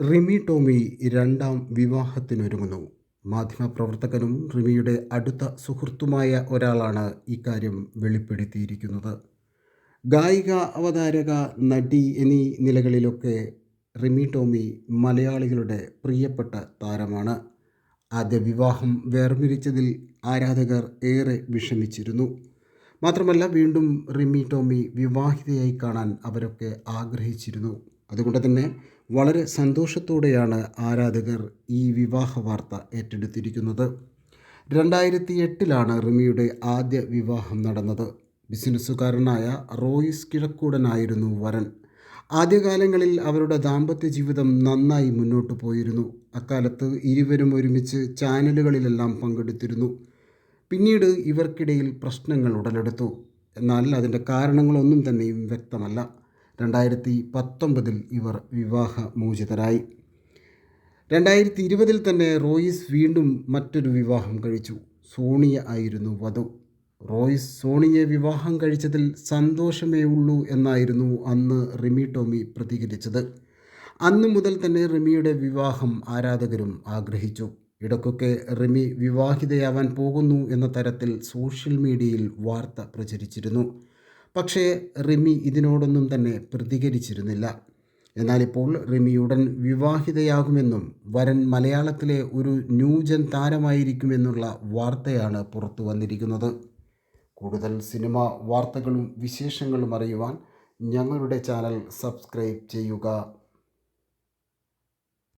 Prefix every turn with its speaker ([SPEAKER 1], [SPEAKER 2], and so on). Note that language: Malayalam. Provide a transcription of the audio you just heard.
[SPEAKER 1] റിമി ടോമി രണ്ടാം വിവാഹത്തിനൊരുങ്ങുന്നു. മാധ്യമപ്രവർത്തകനും റിമിയുടെ അടുത്ത സുഹൃത്തുമായ ഒരാളാണ് ഇക്കാര്യം വെളിപ്പെടുത്തിയിരിക്കുന്നത്. ഗായിക അവതാരക നടി എന്നീ നിലകളിലൊക്കെ റിമി ടോമി മലയാളികളുടെ പ്രിയപ്പെട്ട താരമാണ്. ആദ്യ വിവാഹം വേർമിരിച്ചതിൽ ആരാധകർ ഏറെ വിഷമിച്ചിരുന്നു. മാത്രമല്ല വീണ്ടും റിമി ടോമി വിവാഹിതയായി കാണാൻ അവരൊക്കെ ആഗ്രഹിച്ചിരുന്നു. അതുകൊണ്ട് തന്നെ വളരെ സന്തോഷത്തോടെയാണ് ആരാധകർ ഈ വിവാഹ വാർത്ത ഏറ്റെടുത്തിരിക്കുന്നത്. രണ്ടായിരത്തി എട്ടിലാണ് റിമിയുടെ ആദ്യ വിവാഹം നടന്നത്. ബിസിനസ്സുകാരനായ റോയിസ് കിഴക്കൂടനായിരുന്നു വരൻ. ആദ്യകാലങ്ങളിൽ അവരുടെ ദാമ്പത്യ ജീവിതം നന്നായി മുന്നോട്ട് പോയിരുന്നു. അക്കാലത്ത് ഇരുവരും ഒരുമിച്ച് ചാനലുകളിലെല്ലാം പങ്കെടുത്തിരുന്നു. പിന്നീട് ഇവർക്കിടയിൽ പ്രശ്നങ്ങൾ ഉടലെടുത്തു. എന്നാൽ അതിന്റെ കാരണങ്ങളൊന്നും തന്നെയും വ്യക്തമല്ല. രണ്ടായിരത്തി പത്തൊമ്പതിൽ ഇവർ വിവാഹമോചിതരായി. രണ്ടായിരത്തി ഇരുപതിൽ തന്നെ റോയിസ് വീണ്ടും മറ്റൊരു വിവാഹം കഴിച്ചു. സോണിയ ആയിരുന്നു വധു. റോയിസ് സോണിയെ വിവാഹം കഴിച്ചതിൽ സന്തോഷമേ ഉള്ളൂ എന്നായിരുന്നു അന്ന് റിമി ടോമി പ്രതികരിച്ചത്. അന്ന് മുതൽ തന്നെ റിമിയുടെ വിവാഹം ആരാധകരും ആഗ്രഹിച്ചു. ഇടയ്ക്കൊക്കെ റിമി വിവാഹിതയാവാൻ പോകുന്നു എന്ന തരത്തിൽ സോഷ്യൽ മീഡിയയിൽ വാർത്ത പ്രചരിച്ചിരുന്നു. പക്ഷേ റിമി ഇതിനോടൊന്നും തന്നെ പ്രതികരിച്ചിരുന്നില്ല. എന്നാൽ ഇപ്പോൾ റിമി ഉടൻ വിവാഹിതയാകുമെന്നും വരൻ മലയാളത്തിലെ ഒരു ന്യൂജൻ താരമായിരിക്കുമെന്നുള്ള വാർത്തയാണ് പുറത്തു വന്നിരിക്കുന്നത്. കൂടുതൽ സിനിമ വാർത്തകളും വിശേഷങ്ങളും അറിയുവാൻ ഞങ്ങളുടെ ചാനൽ സബ്സ്ക്രൈബ് ചെയ്യുക.